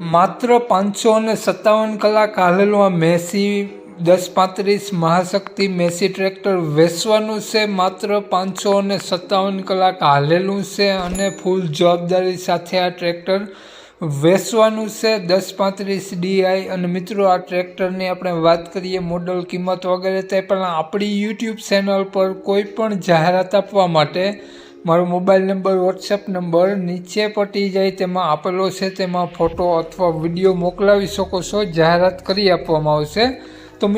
માત્ર પાંચસો અને સત્તાવન કલાક હાલેલું આ મેસી દસ પાંત્રીસ મહાશક્તિ મેસી ટ્રેક્ટર વેચવાનું છે. માત્ર પાંચસો અને સત્તાવન કલાક હાલેલું છે અને ફૂલ જવાબદારી સાથે આ ટ્રેક્ટર વેચવાનું છે. દસ પાંત્રીસ ડીઆઈ અને મિત્રો આ ટ્રેક્ટરની આપણે વાત કરીએ મોડલ કિંમત વગેરે તે પહેલાં આપણી યુટ્યુબ ચેનલ પર કોઈ પણ જાહેરાત આપવા માટે મારો મોબાઈલ નંબર વોટ્સએપ નંબર નીચે પટી જાય, તેમાં આપેલો છે, તેમાં ફોટો અથવા વીડિયો મોકલાવી શકો છો, જાહેરાત કરી આપવામાં આવશે. તો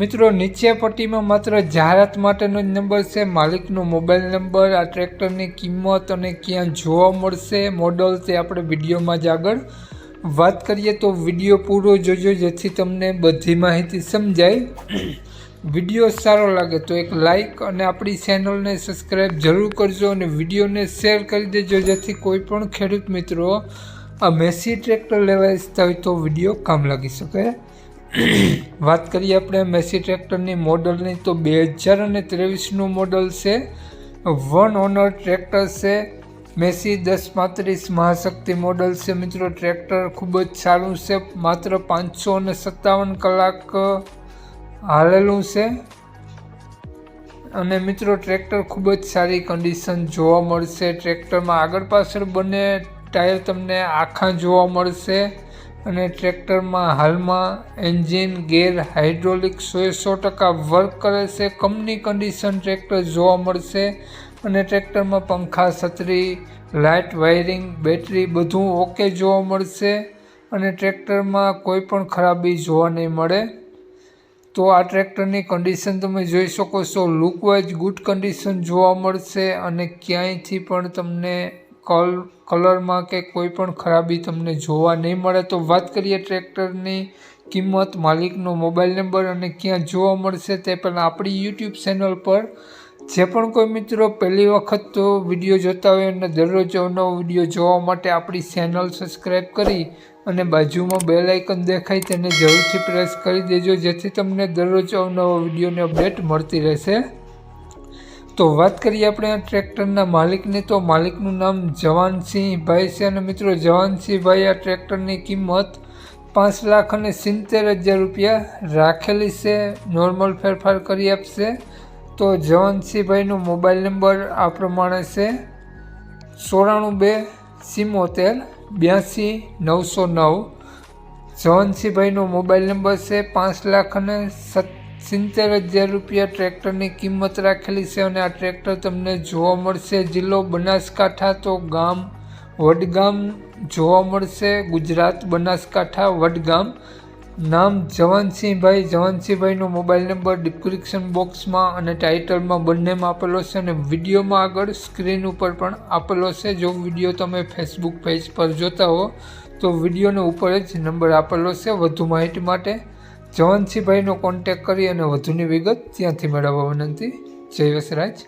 મિત્રો નીચે પટ્ટીમાં માત્ર જાહેરાત માટેનો જ નંબર છે, માલિકનો મોબાઈલ નંબર, આ ટ્રેક્ટરની કિંમત અને ક્યાં જોવા મળશે મોડલ તે આપણે વિડીયોમાં જ આગળ વાત કરીએ. તો વીડિયો પૂરો જોજો, જેથી તમને બધી માહિતી સમજાય. વીડિયો સારો લાગે તો એક લાઈક અને આપણી ચેનલને સબસ્ક્રાઈબ જરૂર કરજો અને વિડીયોને શેર કરી દેજો જેથી કોઈ પણ ખેડૂત મિત્રો આ મેસી ટ્રેક્ટર લેવા ઈચ્છતા હોય તો વીડિયો કામ લાગી શકે. વાત કરીએ આપણે મેસી ટ્રેક્ટરની મોડલની તો બે હજાર અને ત્રેવીસનું મોડલ છે. વન ઓનર ટ્રેક્ટર છે. મેસી દસ પાંત્રીસ મહાશક્તિ મોડલ છે. મિત્રો ટ્રેક્ટર ખૂબ જ સારું છે. માત્ર પાંચસો અને સત્તાવન કલાક હાલેલું છે. અને મિત્રો, ટ્રેક્ટર ખૂબ જ સારી કન્ડિશન જોવા મળશે. ટ્રેક્ટરમાં આગળ પાછળ બંને ટાયર તમને આખા જોવા મળશે. અને ટ્રેક્ટરમાં હાલમાં એન્જિન, ગેર હાઇડ્રોલિક સો સો ટકા વર્ક કરે છે. કંપની કન્ડિશન ટ્રેક્ટર જોવા મળશે. અને ટ્રેક્ટરમાં પંખા, છત્રી, લાઇટ, વાયરિંગ, બેટરી બધું ઓકે જોવા મળશે. અને ટ્રેક્ટરમાં કોઈ પણ ખરાબી જોવા નહીં મળે. તો આ ટ્રેક્ટરની કન્ડિશન તમે જોઈ શકો છો. લુકવાઇઝ ગુડ કન્ડિશન જોવા મળશે અને ક્યાંયથી પણ તમને કલ કલરમાં કે કોઈ પણ ખરાબી તમને જોવા નહીં મળે. તો વાત કરીએ ટ્રેક્ટરની કિંમત, માલિકનો મોબાઈલ નંબર અને ક્યાં જોવા મળશે તે પહેલાં આપણી યુટ્યુબ ચેનલ પર જે પણ કોઈ મિત્રો પહેલી વખત તો વીડિયો જોતા હોય અને દરરોજ નવો વીડિયો જોવા માટે આપણી ચેનલ સબસ્ક્રાઈબ કરી અને બાજુમાં બે લાઇકન દેખાય તેને જરૂરથી પ્રેસ કરી દેજો, જેથી તમને દરરોજ અવનવો વિડીયોની અપડેટ મળતી રહેશે. તો વાત કરીએ આપણે આ ટ્રેક્ટરના માલિકની. તો માલિકનું નામ જવાનસિંહભાઈ છે અને મિત્રો જવાનસિંહભાઈ આ ટ્રેક્ટરની કિંમત પાંચ લાખ અને સિત્તેર હજાર રૂપિયા રાખેલી છે. નોર્મલ ફેરફાર કરી આપશે. તો જવનસિંહભાઈનો મોબાઈલ નંબર આ પ્રમાણે છે. ચોરાણું બે સિમોતેર, બ્યાસી, નવસો નવ. જવનસિંહભાઈનો મોબાઈલ નંબર છે પાંચ લાખ અને સિત્તેર હજાર રૂપિયા ટ્રેક્ટરની કિંમત રાખેલી છે અને આ ટ્રેક્ટર તમને જોવા મળશે જિલ્લો બનાસકાંઠા તો ગામ વડગામ જોવા મળશે ગુજરાત બનાસકાંઠા વડગામ નામ જવાનસિંહભાઈ. જવાનસિંહભાઈનો મોબાઈલ નંબર ડિસ્ક્રિપ્શન બોક્સમાં અને ટાઇટલમાં બંનેમાં આપેલો છે અને વિડીયોમાં આગળ સ્ક્રીન ઉપર પણ આપેલો છે. જો વીડિયો તમે ફેસબુક પેજ પર જોતા હો, તો વિડીયોને ઉપર જ નંબર આપેલો છે. વધુ માહિતી માટે જવાનસિંહભાઈનો કોન્ટેક કરી અને વધુની વિગત ત્યાંથી મેળવવા વિનંતી. જય વસરાજ.